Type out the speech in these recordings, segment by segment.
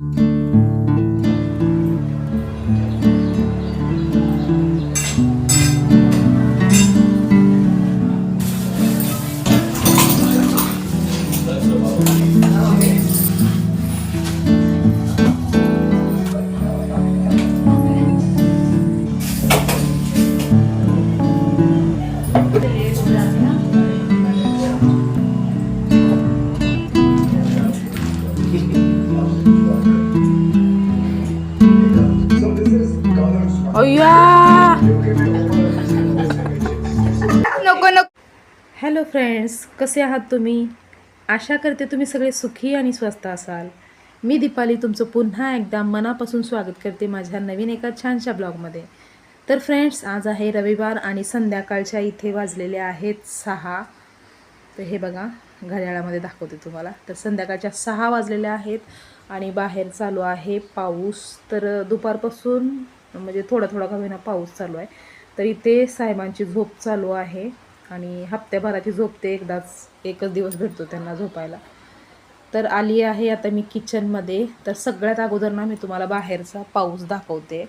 अय्या नको नको. हॅलो फ्रेंड्स कसे आहात तुम्ही? आशा करते तुम्ही सगळे सुखी आणि स्वस्त असाल. मी दीपाली तुमचं पुन्हा एकदा मनापासून स्वागत करते माझ्या नवीन एका छानशा ब्लॉगमध्ये. तर फ्रेंड्स आज आहे रविवार आणि संध्याकाळच्या इथे वाजलेले आहेत सहा. तर हे बघा घड्याळामध्ये दाखवते तुम्हाला. तर संध्याकाळच्या सहा वाजलेल्या आहेत आणि बाहेर चालू आहे पाऊस. तर दुपारपासून म्हणजे थोडा थोडा का होईना पाऊस चालू आहे. तर इथे साहेबांची झोप चालू आहे आणि हप्त्याभराची झोप ते एकदाच एकच दिवस भेटतो त्यांना झोपायला. तर आली आहे आता मी किचनमध्ये. तर सगळ्यात अगोदर ना मी तुम्हाला बाहेरचा पाऊस दाखवते.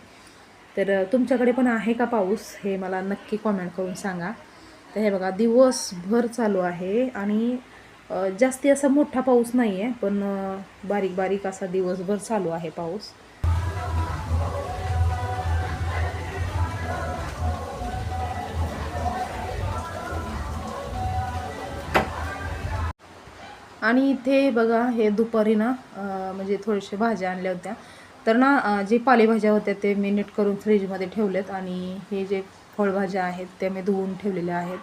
तर तुमच्याकडे पण आहे का पाऊस? हे मला नक्की कॉमेंट करून सांगा. तर हे बघा दिवसभर चालू आहे आणि जास्ती असा मोठा पाऊस नाही आहे पण बारीक बारीक असा दिवसभर चालू आहे पाऊस. आणि इथे बघा हे दुपारी ना म्हणजे थोडेसे भाज्या आणल्या होत्या. तर ना जे पालेभाज्या होत्या ते मी नीट करून फ्रीजमध्ये ठेवलेत आणि हे जे फळभाज्या आहेत त्या मी धुवून ठेवलेल्या आहेत.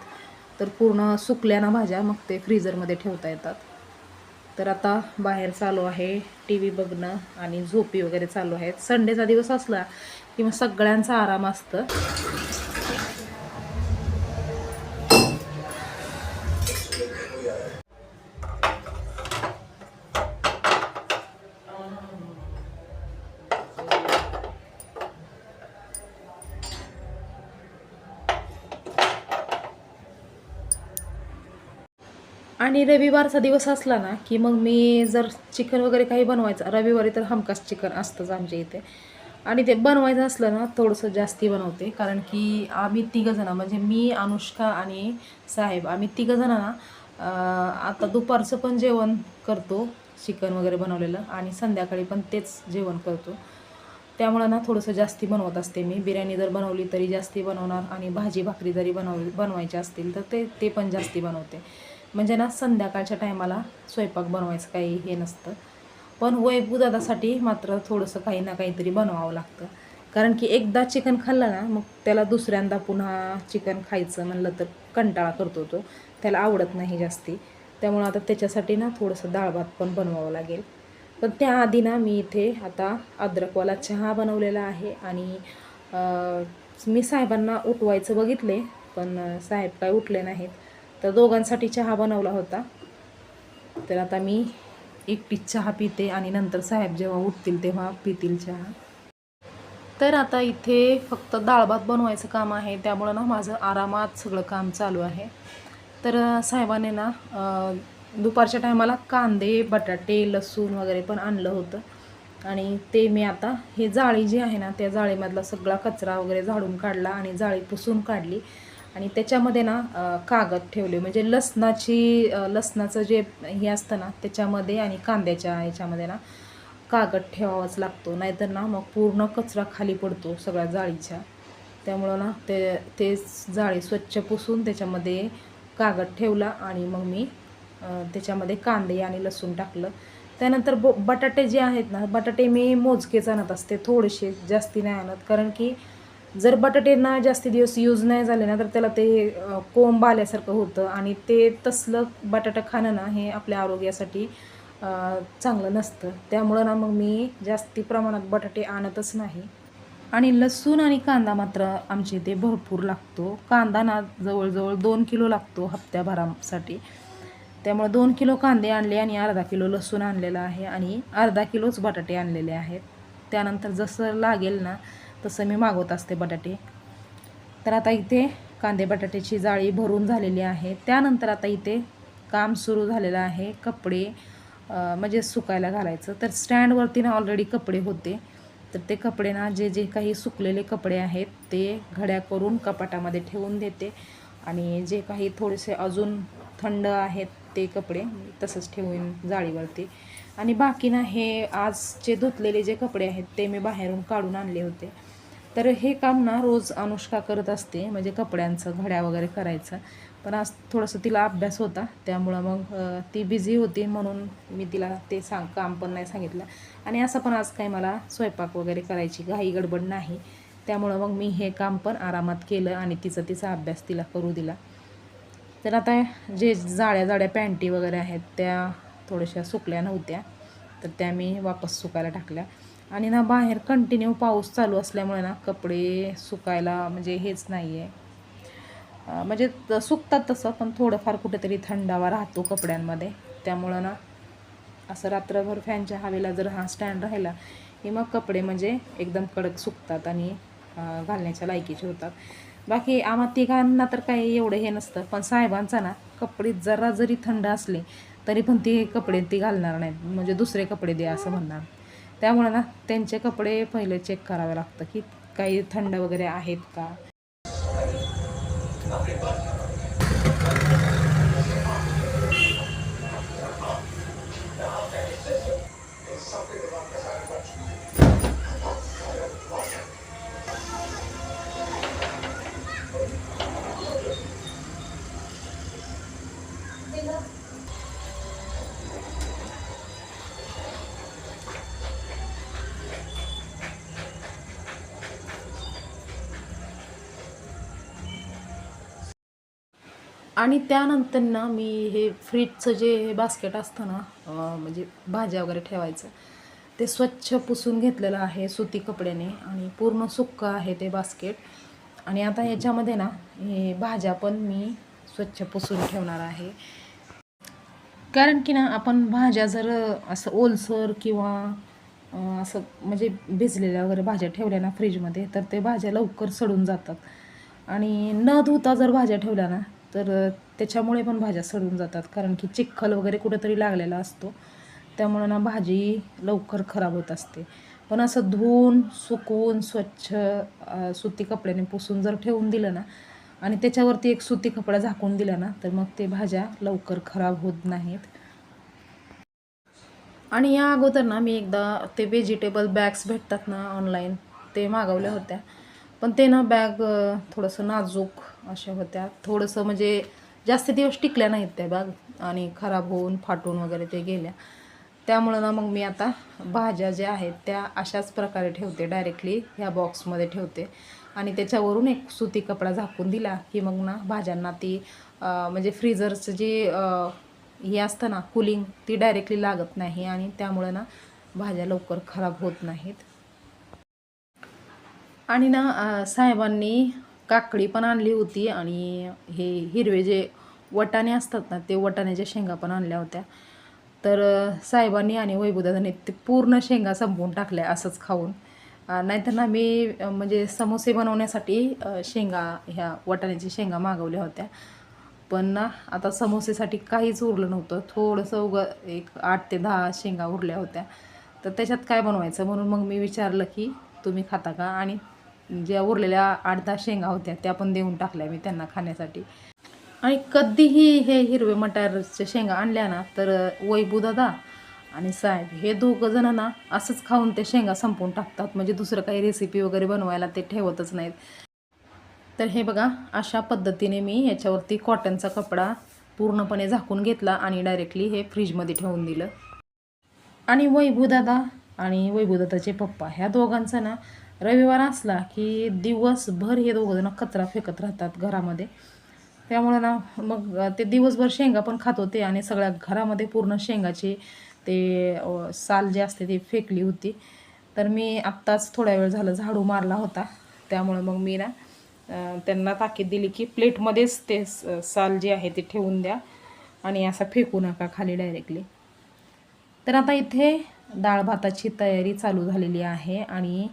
तर पूर्ण सुकल्या ना भाज्या मग ते फ्रीजरमध्ये ठेवता येतात. तर आता बाहेर चालू आहे टी व्ही बघणं आणि झोपी वगैरे चालू आहेत. संडेचा दिवस असला की मग सगळ्यांचा आराम असतं. आणि रविवारचा दिवस असला ना की मग मी जर चिकन वगैरे काही बनवायचं रविवारी तर हमखास चिकन असतंच आमच्या इथे. आणि ते बनवायचं असलं ना थोडंसं जास्ती बनवते. कारण की आम्ही तिघंजणं म्हणजे मी अनुष्का आणि साहेब आम्ही तिघंजणं ना आता दुपारचं पण जेवण करतो चिकन वगैरे बनवलेलं आणि संध्याकाळी पण तेच जेवण करतो. त्यामुळं ना थोडंसं जास्ती बनवत असते मी. बिर्याणी जर बनवली तरी जास्ती बनवणार आणि भाजी भाकरी जरी बनवली बनवायची असतील तर ते ते पण जास्ती बनवते. म्हणजे ना संध्याकाळच्या टायमाला स्वयंपाक बनवायचं काही हे नसतं. पण वैभूदादासाठी मात्र थोडंसं काही ना काहीतरी बनवावं लागतं. कारण की एकदा चिकन खाल्लं ना मग त्याला दुसऱ्यांदा पुन्हा चिकन खायचं म्हणलं तर कंटाळा करतो तो. त्याला आवडत नाही जास्ती. त्यामुळं आता त्याच्यासाठी ना थोडंसं डाळ भात पण बनवावं लागेल. पण त्याआधी ना मी इथे आता अद्रकवाला चहा बनवलेला आहे आणि मी साहेबांना उठवायचं बघितले पण साहेब काय उठले नाहीत. तर दोघांसाठी चहा बनवला होता. तर आता मी एकटीच चहा पिते आणि नंतर साहेब जेव्हा उठतील तेव्हा पितील चहा. तर आता इथे फक्त डाळभात बनवायचं काम आहे. त्यामुळं ना माझं आरामात सगळं काम चालू आहे. तर साहेबाने ना दुपारच्या टायमाला कांदे बटाटे लसूण वगैरे पण आणलं होतं. आणि ते मी आता हे जाळी जी आहे ना त्या जाळीमधला सगळा कचरा वगैरे झाडून काढला आणि जाळी पुसून काढली. आणि त्याच्यामध्ये ना कागद ठेवले. म्हणजे लसणाची लसणाचं जे हे असतं ना त्याच्यामध्ये आणि कांद्याच्या ह्याच्यामध्ये ना कागद ठेवावाच लागतो. नाहीतर ना मग पूर्ण कचरा खाली पडतो सगळ्या जाळीच्या. त्यामुळं ना ते ते जाळी स्वच्छ पुसून त्याच्यामध्ये कागद ठेवला आणि मग मी त्याच्यामध्ये कांदे आणि लसूण टाकलं. त्यानंतर ब बटाटे जे आहेत ना बटाटे मी मोजकेच आणत असते. थोडेसे जास्ती नाही आणत. कारण की जर बटाटेंना जास्ती दिवस यूज नाही झाले ना तर त्याला ते कोंब आल्यासारखं होतं. आणि ते तसलं बटाटा खाणं ना हे आपल्या आरोग्यासाठी चांगलं नसतं. त्यामुळं ना मग मी जास्ती प्रमाणात बटाटे आणतच नाही. आणि लसूण आणि कांदा मात्र आमच्या इथे भरपूर लागतो. कांदा ना जवळजवळ दोन किलो लागतो हप्त्याभरासाठी. त्यामुळे दोन किलो कांदे आणले आणि अर्धा किलो लसूण आणलेला आहे आणि अर्धा किलोच बटाटे आणलेले आहेत. त्यानंतर जसं लागेल ना तसं मी मागवत असते बटाटे. तर आता इथे कांदे बटाट्याची जाळी भरून झालेली आहे. त्यानंतर आता इथे काम सुरू झालेलं आहे. कपडे म्हणजे सुकायला घालायचं. तर स्टँडवरती ना ऑलरेडी कपडे होते. तर ते कपडे ना जे जे काही सुकलेले कपडे आहेत ते घड्या करून कपाटामध्ये ठेवून देते. आणि जे काही थोडेसे अजून थंड आहेत ते कपडे तसंच ठेवून जाळीवरती. आणि बाकी ना हे आजचे धुतलेले जे कपडे आहेत ते मी बाहेरून काढून आणले होते. तर हे काम ना रोज अनुष्का करत असते म्हणजे कपड्यांचं घड्या वगैरे करायचं. पण आज थोडंसं तिला अभ्यास होता त्यामुळं मग ती बिझी होती म्हणून मी तिला ते सांग काम पण नाही सांगितलं. आणि असं पण आज काही मला स्वयंपाक वगैरे करायची घाई गडबड नाही. त्यामुळं मग मी हे काम पण आरामात केलं आणि तिचा तिचा अभ्यास तिला करू दिला. तर आता जे जाड्या जाड्या पॅन्टी वगैरे आहेत त्या थोड्याशा सुकल्या नव्हत्या. तर त्या मी वापस सुकायला टाकल्या. आणि ना बाहेर कंटिन्यू पाऊस चालू असल्यामुळे ना कपडे सुकायला म्हणजे हेच नाही आहे म्हणजे सुकतात तसं पण थोडंफार कुठेतरी थंडावा राहतो कपड्यांमध्ये. त्यामुळं ना असं रात्रभर फॅनच्या हवेला जर हा स्टँड राहिला की मग कपडे म्हणजे एकदम कडक सुकतात आणि घालण्याच्या लायकीचे होतात. बाकी आम्हा तिघांना तर काही एवढं हे नसतं पण साहेबांचा ना कपडे जरा जरी थंड असले तरी पण ते कपडे ती घालणार नाहीत. म्हणजे दुसरे कपडे द्या असं म्हणणार. त्यामुळे ना त्यांचे कपडे पहिले चेक करावे लागतं की काही थंड वगैरे आहेत का? आणि त्यानंतर ना मी हे फ्रीजचं जे बास्केट असतं ना म्हणजे भाज्या वगैरे ठेवायचं ते स्वच्छ पुसून घेतलेलं आहे सुती कपड्याने आणि पूर्ण सुक्क आहे ते बास्केट. आणि आता याच्यामध्ये ना हे भाज्या पण मी स्वच्छ पुसून ठेवणार आहे. कारण की ना आपण भाज्या जर असं ओलसर किंवा असं म्हणजे भिजलेल्या वगैरे भाज्या ठेवल्या ना फ्रीजमध्ये तर ते भाज्या लवकर सडून जातात. आणि न धुता जर भाज्या ठेवल्या ना तर त्याच्यामुळे पण भाज्या सडून जातात. कारण की चिखल वगैरे कुठेतरी लागलेला असतो. त्यामुळं ना भाजी लवकर खराब होत असते. पण असं धुवून सुकवून स्वच्छ सुती कपड्याने पुसून जर ठेवून दिलं ना आणि त्याच्यावरती एक सुती कपडा झाकून दिला ना तर मग ते भाज्या लवकर खराब होत नाहीत. आणि या अगोदर ना मी एकदा ते व्हेजिटेबल बॅग्स भेटतात ना ऑनलाईन ते मागवल्या होत्या. पण ते ना बॅग थोडंसं नाजूक अशा होत्या. थोडंसं म्हणजे जास्त दिवस टिकल्या नाहीत त्या बॅग आणि खराब होऊन फाटून वगैरे ते गेल्या. त्यामुळं ना मग मी आता भाज्या ज्या आहेत त्या अशाच प्रकारे ठेवते डायरेक्टली ह्या बॉक्समध्ये ठेवते. आणि त्याच्यावरून एक सुती कपडा झाकून दिला की मग ना भाज्यांना ती म्हणजे फ्रीजरचं जे हे असतं ना कुलिंग ती डायरेक्टली लागत नाही आणि त्यामुळं ना भाज्या लवकर खराब होत नाहीत. आणि ना साहेबांनी काकडी पण आणली होती आणि हे हिरवे जे वटाणे असतात ना ते वटाण्याच्या शेंगा पण आणल्या होत्या. तर साहेबांनी आणि वैभवदादांनी ते पूर्ण शेंगा संपवून टाकल्या असंच खाऊन. नाहीतर ना मी म्हणजे समोसे बनवण्यासाठी शेंगा ह्या वटाण्याची शेंगा मागवल्या होत्या. पण ना आता समोसेसाठी काहीच उरलं नव्हतं. थोडंसं उग एक आठ ते दहा शेंगा उरल्या होत्या. तर त्याच्यात काय बनवायचं? म्हणून मग मी विचारलं की तुम्ही खाता का? आणि ज्या उरलेल्या आठ दहा शेंगा होत्या त्या पण देऊन टाकल्या मी त्यांना खाण्यासाठी. आणि कधीही हे हिरवे मटारच्या शेंगा आणल्या ना तर वैभू दादा आणि साहेब हे दोघं जण ना असंच खाऊन ते शेंगा संपवून टाकतात. म्हणजे दुसरं काही रेसिपी वगैरे बनवायला ते ठेवतच नाहीत. तर हे बघा अशा पद्धतीने मी याच्यावरती कॉटनचा कपडा पूर्णपणे झाकून घेतला आणि डायरेक्टली हे फ्रीजमध्ये ठेवून दिलं. आणि वैभूदादा आणि वैभूदादाचे पप्पा ह्या दोघांचा ना रविवार असला की दिवसभर हे दोघं जण कचरा फेकत राहतात घरामध्ये. त्यामुळे ना मग ते दिवसभर शेंगा पण खात होते आणि सगळ्या घरामध्ये पूर्ण शेंगाचे ते साल जे असते ती फेकली होती. तर मी आत्ताच थोड्या वेळ झालं झाडू मारला होता. त्यामुळे मग मी ना त्यांना ताकीद दिली की प्लेटमध्येच ते स- साल जे आहे ते ठेवून द्या आणि असा फेकू नका खाली डायरेक्टली. तर आता इथे डाळ भाताची तयारी चालू झालेली आहे आणि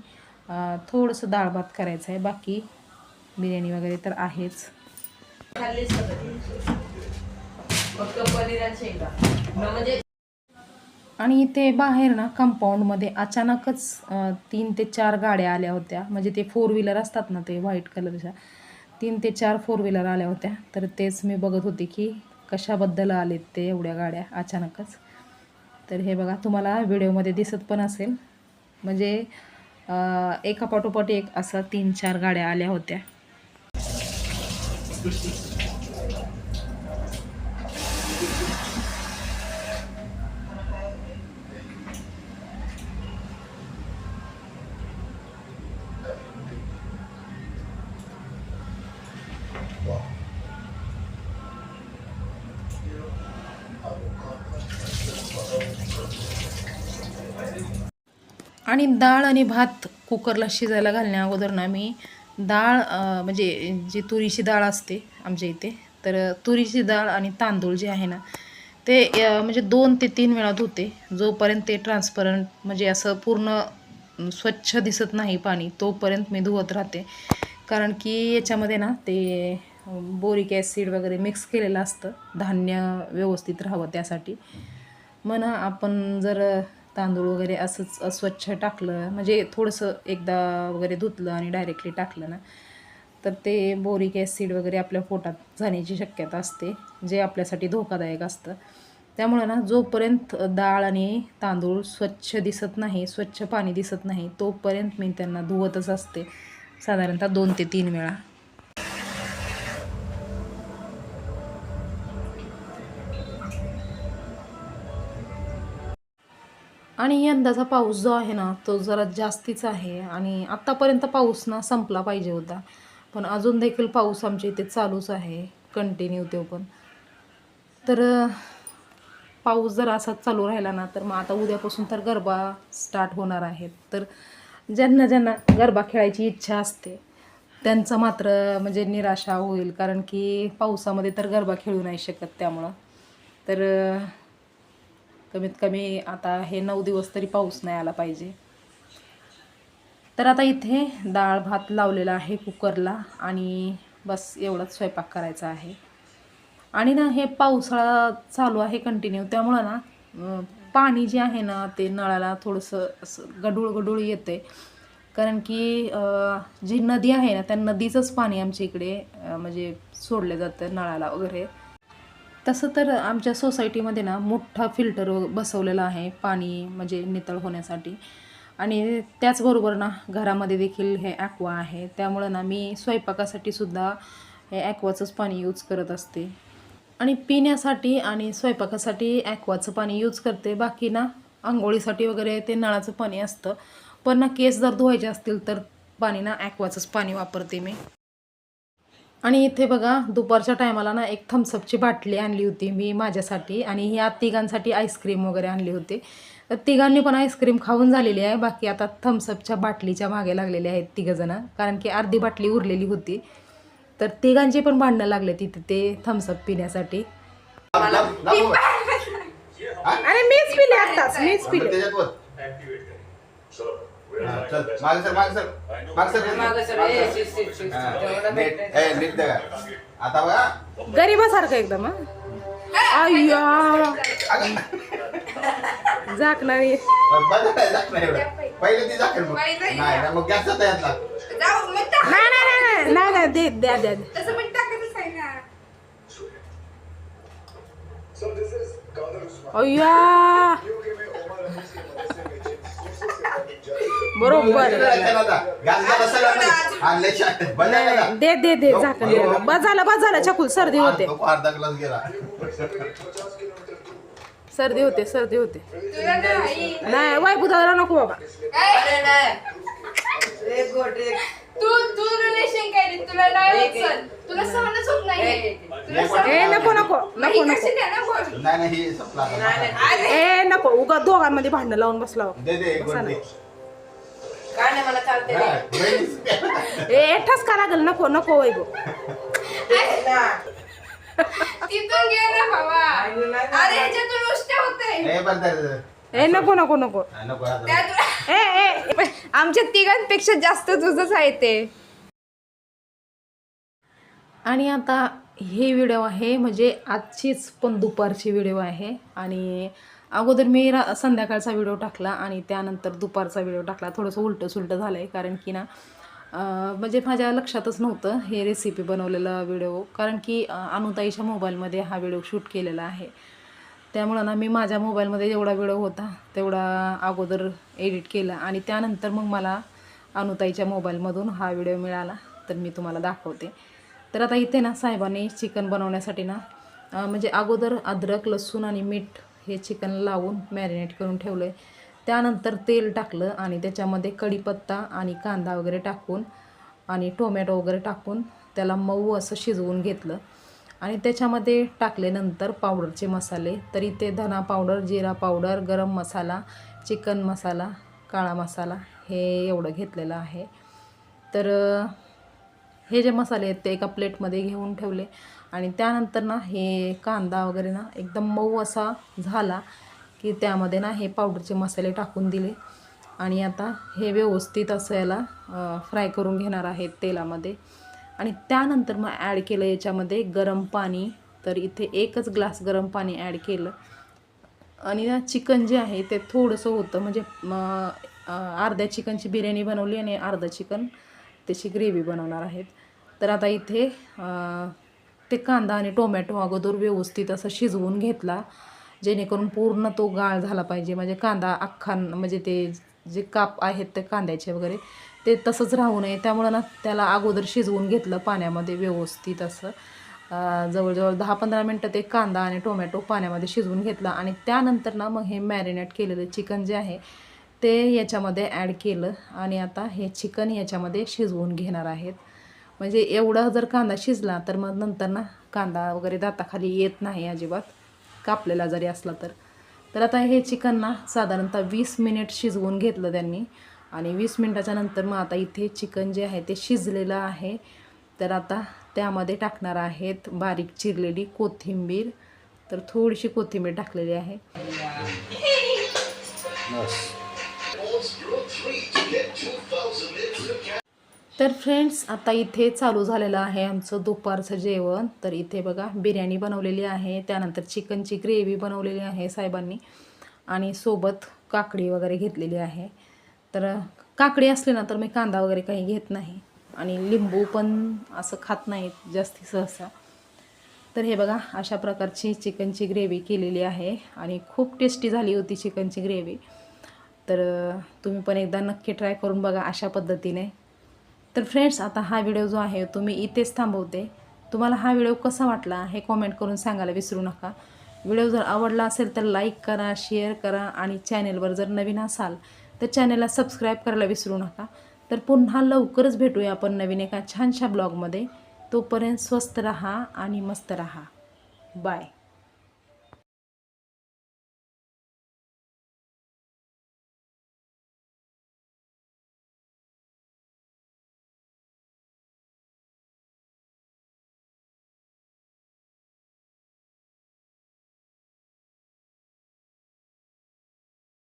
थोडंसं डाळ भात करायचं आहे. बाकी बिर्याणी वगैरे तर आहेच. फक्त म्हणजे आणि इथे बाहेर ना कंपाऊंडमध्ये अचानकच तीन ते चार गाड्या आल्या होत्या. म्हणजे ते फोर व्हीलर असतात ना ते व्हाईट कलरच्या तीन ते चार फोर व्हीलर आल्या होत्या. तर तेच मी बघत होते की कशाबद्दल आलेत ते एवढ्या गाड्या अचानकच. तर हे बघा तुम्हाला व्हिडिओमध्ये दिसत पण असेल. म्हणजे एका पाठोपाठ एक असं तीन चार गाड्या आल्या होत्या. आणि डाळ आणि भात कुकरला शिजायला घालण्या अगोदर ना मी डाळ म्हणजे जी तुरीची डाळ असते आमच्या इथे तर तुरीची डाळ आणि तांदूळ जे आहे ना ते म्हणजे दोन ते तीन वेळा धुते. जोपर्यंत ते ट्रान्सपरंट म्हणजे असं पूर्ण स्वच्छ दिसत नाही पाणी तोपर्यंत मी धुवत राहते. कारण की याच्यामध्ये ना ते बोरिक ॲसिड वगैरे मिक्स केलेलं असतं. धान्य व्यवस्थित राहावं त्यासाठी. म्हणा आपण जर तांदूळ वगैरे असंच अस्वच्छ टाकलं. म्हणजे थोडंसं एकदा वगैरे धुतलं आणि डायरेक्टली टाकलं ना. तर ते बोरिक ॲसिड वगैरे आपल्या पोटात जाण्याची शक्यता असते जे आपल्यासाठी धोकादायक असतं. त्यामुळं ना जोपर्यंत डाळ आणि तांदूळ स्वच्छ दिसत नाही स्वच्छ पाणी दिसत नाही तोपर्यंत मी त्यांना धुवतच असते. साधारणतः दोन ते तीन वेळा. आणि यंदाचा पाऊस जो आहे ना तो जरा जास्तीच आहे. आणि आत्तापर्यंत पाऊस ना संपला पाहिजे होता. पण अजून देखील पाऊस आमच्या इथे चालूच आहे. कंटिन्यू तो पण. तर पाऊस जर असाच चालू राहिला ना तर मग आता उद्यापासून तर गरबा स्टार्ट होणार आहेत. तर ज्यांना ज्यांना गरबा खेळायची इच्छा असते त्यांचं मात्र म्हणजे निराशा होईल. कारण की पावसामध्ये तर गरबा खेळू नाही शकत त्यामुळं. तर कमीत कमी आता हे नऊ दिवस तरी पाऊस नाही आला पाहिजे. तर आता इथे डाळ भात लावलेला आहे कुकरला आणि बस एवढाच स्वयंपाक करायचा आहे. आणि ना हे पावसाळा चालू आहे कंटिन्यू त्यामुळं ना पाणी जे आहे ना ते नळाला थोडंसं असं गडूळ गडूळ येते कारण की जी नदी आहे ना त्या नदीचंच पाणी आमच्या इकडे म्हणजे सोडलं जातं नळाला वगैरे. तसं तर आमच्या सोसायटीमध्ये ना मोठा फिल्टर बसवलेला आहे पाणी म्हणजे नितळ होण्यासाठी. आणि त्याचबरोबर ना घरामध्ये देखील हे ॲक्वा आहे. त्यामुळं ना मी स्वयंपाकासाठी सुद्धा हे ॲक्वाचंच पाणी यूज करत असते. आणि पिण्यासाठी आणि स्वयंपाकासाठी ॲक्वाचं पाणी यूज करते. बाकी ना आंघोळीसाठी वगैरे ते नळाचं पाणी असतं. पण ना केस जर धुवायचे असतील तर पाणी ना ॲक्वाचंच पाणी वापरते मी. आणि इथे बघा दुपारच्या टायमाला ना एक थम्सअपची बाटली आणली होती मी माझ्यासाठी आणि ह्या तिघांसाठी आईस्क्रीम वगैरे आणली होती. तर तिघांनी पण आईस्क्रीम खाऊन झालेली आहे. बाकी आता थम्सअपच्या बाटलीच्या मागे लागलेले आहेत तिघंजणं. कारण की अर्धी बाटली उरलेली होती. तर तिघांची पण भांडणं लागले तिथे ते थम्सअप पिण्यासाठी. अरे मीच पिले आत्ताच मीच पिले. हा, चल मागे सर मागे सर. मागे सर मागं सर, ए, शिट, शिट, शिट, हा, जेवढं नीट भेटतंय. ए, नीट दगा. आता बघा. गरीबासारखं एकदम हा. अय्या अगं, झाकणारी बंद नाही, नाही एवढं. पहिले ती झाकेल मग. पहिले नाही ना मग गॅसचा तयातला जाऊ मग टाक. नाही नाही नाही नाही नाही नाही दे द्या द्या द्या. तसं पण टाकायचंच आहे ना. अय्या बरोबर. दे दे दे झाकण दे बस झालं बस झालं चकुल सर्दी होते. नको अर्धा ग्लास गेला. सर्दी होते सर्दी होते. नाही. वायपू दादा नको बाबा. काय? तू तू रिलेशन केली तुला सण. तुला सहनच होत नाही तुला सहन- ए नको नको नको ही नको कशी द्या ना बोल. नाही नाही हे संपला आता. नाही, नाही. अरे ए नको उगा दोघांमध्ये भांडणं लावून बसला हो. दे दे एक बसा गोट दे. काय नाही मला चालते हा, बहिणीच. ए ठसका लागल नको नको वैभव तिथून घे ना बाबा अरे ह्याच्यातून उष्ट होते ए. ए नको नको नको. ए ए आमच्या तिघांपेक्षा जास्त तुझंच आहे ते. आणि आता हे व्हिडिओ आहे म्हणजे आजचीच पण दुपारची व्हिडिओ आहे. आणि अगोदर मी रा संध्याकाळचा व्हिडिओ टाकला आणि त्यानंतर दुपारचा व्हिडिओ टाकला. थोडंसं उलटं सुलटं झालं आहे कारण की ना म्हणजे माझ्या लक्षातच नव्हतं हे रेसिपी बनवलेला व्हिडिओ कारण की अनुताईच्या मोबाईलमध्ये हा व्हिडिओ शूट केलेला आहे. त्यामुळं ना मी माझ्या मोबाईलमध्ये जेवढा व्हिडिओ होता तेवढा अगोदर एडिट केला आणि त्यानंतर मग मला अनुताईच्या मोबाईलमधून हा व्हिडिओ मिळाला तर मी तुम्हाला दाखवते. तर आता इथे ना साहेबांनी चिकन बनवण्यासाठी ना म्हणजे अगोदर अद्रक लसूण आणि मीठ हे चिकन लावून मॅरिनेट करून ठेवलं आहे त्यानंतर तेल टाकलं आणि त्याच्यामध्ये कढीपत्ता आणि कांदा वगैरे टाकून आणि टोमॅटो वगैरे टाकून त्याला मऊ असं शिजवून घेतलं. आणि त्याच्यामध्ये टाकल्यानंतर पावडरचे मसाले तर इथे धना पावडर जिरा पावडर गरम मसाला चिकन मसाला काळा मसाला हे एवढं घेतलेलं आहे. तर हे जे मसाले आहेत ते एका प्लेटमध्ये घेऊन ठेवले. आणि त्यानंतर ना हे कांदा वगैरे ना एकदम मऊ असा झाला की त्यामध्ये ना हे पावडरचे मसाले टाकून दिले. आणि आता हे व्यवस्थित असं याला फ्राय करून घेणार आहेत तेलामध्ये. आणि त्यानंतर मग ॲड केलं याच्यामध्ये गरम पाणी. तर इथे एकच ग्लास गरम पाणी ॲड केलं. आणि ना चिकन जे आहे ते थोडंसं होतं. म्हणजे अर्ध्या चिकनची बिर्याणी बनवली आणि अर्धं चिकन त्याची ग्रेव्ही बनवणार आहेत. तर आता इथे ते कांदा आणि टोमॅटो अगोदर व्यवस्थित असं शिजवून घेतला. जेणेकरून पूर्ण तो गाळ झाला पाहिजे. म्हणजे कांदा अख्खा म्हणजे ते जे काप आहेत ते कांद्याचे वगैरे ते तसंच राहू नये. त्यामुळं ना त्याला अगोदर शिजवून घेतलं पाण्यामध्ये व्यवस्थित असं. जवळजवळ दहा पंधरा मिनटं ते कांदा आणि टोमॅटो पाण्यामध्ये शिजवून घेतला. आणि त्यानंतर ना मग हे मॅरिनेट केलेलं चिकन जे आहे ते याच्यामध्ये ॲड केलं. आणि आता हे चिकन याच्यामध्ये शिजवून घेणार आहेत. म्हणजे एवढा जर कांदा शिजला तर मग नंतर ना कांदा वगैरे दाताखाली येत नाही अजिबात. कापलेला जरी असला तर. तर आता हे चिकन ना साधारणतः वीस मिनिट शिजवून घेतलं त्यांनी. आणि वीस मिनटाच्या नंतर मग आता इथे चिकन जे आहे ते शिजलेलं आहे. तर आता त्यामध्ये टाकणार आहेत बारीक चिरलेली कोथिंबीर. तर थोडीशी कोथिंबीर टाकलेली आहे. तर फ्रेंड्स आता इथे चालू झालेलं आहे आमचं दुपारचं जेवण. तर इथे बघा बिर्याणी बनवलेली आहे. त्यानंतर चिकनची ग्रेव्ही बनवलेली आहे साहेबांनी. आणि सोबत काकडी वगैरे घेतलेली आहे. तर काकडी असली ना तर मी कांदा वगैरे काही घेत नाही. आणि लिंबू पण असं खात नाहीत जास्ती सहसा. तर हे बघा अशा प्रकारची चिकनची ग्रेव्ही केलेली आहे आणि खूप टेस्टी झाली होती चिकनची ग्रेव्ही. तर तुम्ही पण एकदा नक्की ट्राय करून बघा अशा पद्धतीने. तर फ्रेंड्स आता हा व्हिडिओ जो आहे तो मी इथेच थांबवते. तुम्हाला हा व्हिडिओ कसा वाटला हे कॉमेंट करून सांगायला विसरू नका. व्हिडिओ जर आवडला असेल तर लाईक करा शेअर करा आणि चॅनेलवर जर नवीन असाल तर चॅनलला सबस्क्राईब करायला विसरू नका. तर पुन्हा लवकरच भेटूया आपण नवीन एका छानशा ब्लॉगमध्ये तोपर्यंत स्वस्त रहा आणि मस्त रहा. बाय